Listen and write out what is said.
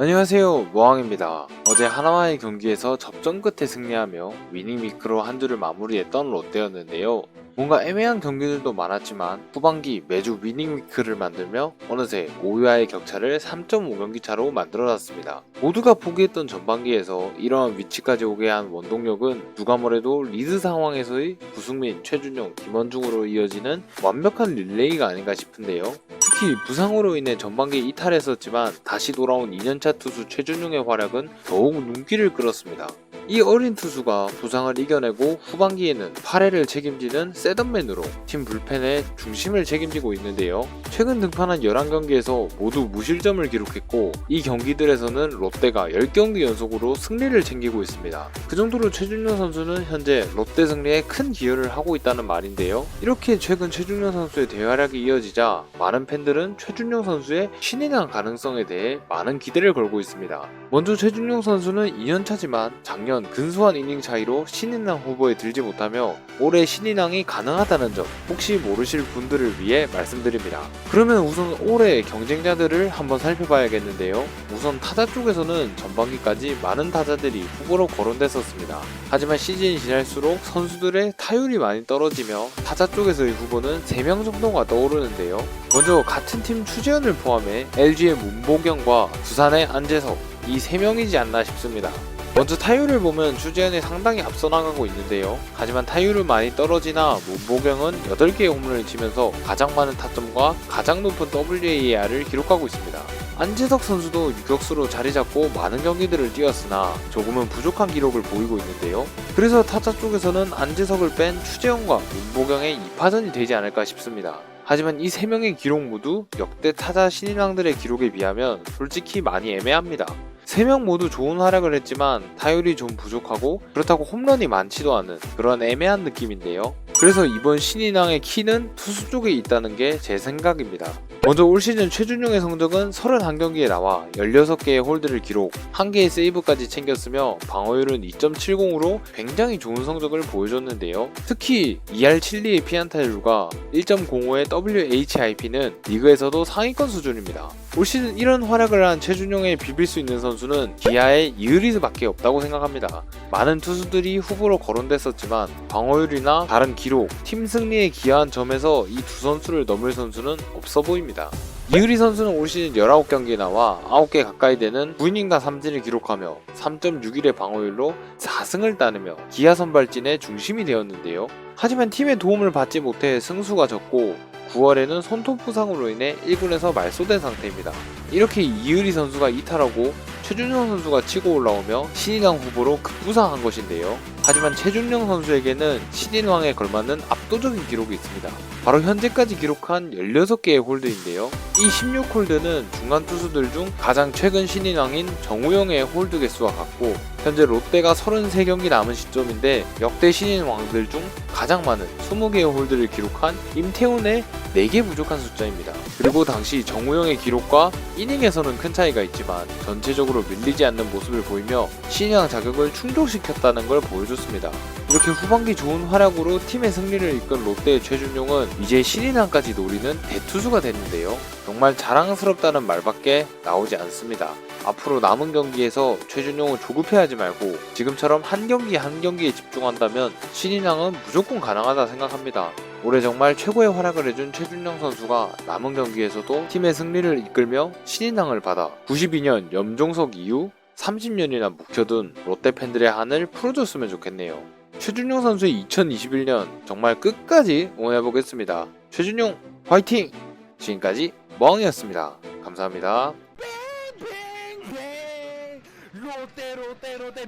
안녕하세요 모항입니다. 어제 하나와의 경기에서 접전 끝에 승리하며 위닝 위크로 한 주를 마무리했던 롯데였는데요. 뭔가 애매한 경기들도 많았지만 후반기 매주 위닝 위크를 만들며 어느새 5위와의 격차를 3.5경기 차로 만들어놨습니다. 모두가 포기했던 전반기에서 이러한 위치까지 오게 한 원동력은 누가 뭐래도 리드 상황에서의 구승민, 최준용, 김원중으로 이어지는 완벽한 릴레이가 아닌가 싶은데요 특히 부상으로 인해 전반기 이탈했었지만 다시 돌아온 2년차 투수 최준용의 활약은 더욱 눈길을 끌었습니다. 이 어린 투수가 부상을 이겨내고 후반기에는 8회를 책임지는 세던맨으로 팀 불펜의 중심을 책임지고 있는데요. 최근 등판한 11경기에서 모두 무실점을 기록했고 이 경기들에서는 롯데가 10경기 연속으로 승리를 챙기고 있습니다. 그 정도로 최준용 선수는 현재 롯데 승리에 큰 기여를 하고 있다는 말인데요. 이렇게 최근 최준용 선수의 대활약이 이어지자 많은 팬들 은 최준용 선수의 신인왕 가능성에 대해 많은 기대를 걸고 있습니다. 먼저 최준용 선수는 2년차지만 작년 근소한 이닝 차이로 신인왕 후보에 들지 못하며 올해 신인왕이 가능하다는 점 혹시 모르실 분들을 위해 말씀드립니다. 그러면 우선 올해 경쟁자들을 한번 살펴봐야겠는데요. 우선 타자 쪽에서는 전반기까지 많은 타자들이 후보로 거론됐었습니다. 하지만 시즌이 지날수록 선수들의 타율이 많이 떨어지며 타자 쪽에서의 후보는 3명 정도가 떠오르는데요. 먼저 같은 팀 추재현을 포함해 LG의 문보경과 두산의 안재석 이 3명이지 않나 싶습니다. 먼저 타율을 보면 추재현이 상당히 앞서 나가고 있는데요. 하지만 타율은 많이 떨어지나 문보경은 8개의 홈런을 치면서 가장 많은 타점과 가장 높은 WAR을 기록하고 있습니다. 안재석 선수도 유격수로 자리 잡고 많은 경기들을 뛰었으나 조금은 부족한 기록을 보이고 있는데요. 그래서 타자 쪽에서는 안재석을 뺀 추재현과 문보경의 2파전이 되지 않을까 싶습니다. 하지만 이 3명의 기록 모두 역대 타자 신인왕들의 기록에 비하면 솔직히 많이 애매합니다. 3명 모두 좋은 활약을 했지만 타율이 좀 부족하고 그렇다고 홈런이 많지도 않은 그런 애매한 느낌인데요. 그래서 이번 신인왕의 키는 투수 쪽에 있다는 게 제 생각입니다. 먼저 올 시즌 최준용의 성적은 31경기에 나와 16개의 홀드를 기록, 1개의 세이브까지 챙겼으며 방어율은 2.70으로 굉장히 좋은 성적을 보여줬는데요. 특히 2할 7리의 피안타율과 1.05의 WHIP는 리그에서도 상위권 수준입니다. 올 시즌 이런 활약을 한 최준용에 비빌 수 있는 선수는 기아의 이으리스밖에 없다고 생각합니다. 많은 투수들이 후보로 거론됐었지만 방어율이나 다른 기록, 팀 승리에 기여한 점에서 이 두 선수를 넘을 선수는 없어 보입니다. 이의리 선수는 올 시즌 19경기에 나와 9개 가까이 되는 9이닝과 3진을 기록하며 3.61의 방어율로 4승을 따내며 기아 선발진의 중심이 되었는데요. 하지만 팀의 도움을 받지 못해 승수가 적고 9월에는 손톱 부상으로 인해 1군에서 말소된 상태입니다. 이렇게 이의리 선수가 이탈하고 최준영 선수가 치고 올라오며 신인왕 후보로 급부상한 것인데요. 하지만 최준영 선수에게는 신인왕에 걸맞는 압도적인 기록이 있습니다. 바로 현재까지 기록한 16개의 홀드인데요. 이 16홀드는 중간 투수들 중 가장 최근 신인왕인 정우영의 홀드 개수와 같고 현재 롯데가 33경기 남은 시점인데 역대 신인왕들 중 가장 많은 20개의 홀드를 기록한 임태훈의 4개 부족한 숫자입니다. 그리고 당시 정우영의 기록과 이닝에서는 큰 차이가 있지만 전체적으로 밀리지 않는 모습을 보이며 신인왕 자격을 충족시켰다는 걸 보여줬습니다. 이렇게 후반기 좋은 활약으로 팀의 승리를 이끈 롯데의 최준용은 이제 신인왕까지 노리는 대투수가 됐는데요. 정말 자랑스럽다는 말밖에 나오지 않습니다. 앞으로 남은 경기에서 최준용은 조급해하지 말고 지금처럼 한 경기 한 경기에 집중한다면 신인왕은 무조건 가능하다 생각합니다. 올해 정말 최고의 활약을 해준 최준영 선수가 남은 경기에서도 팀의 승리를 이끌며 신인왕을 받아 92년 염종석 이후 30년이나 묵혀둔 롯데 팬들의 한을 풀어줬으면 좋겠네요. 최준용 선수의 2021년 정말 끝까지 응원해보겠습니다. 최준용 화이팅! 지금까지 멍이었습니다. 감사합니다. 롯데 롯데 롯데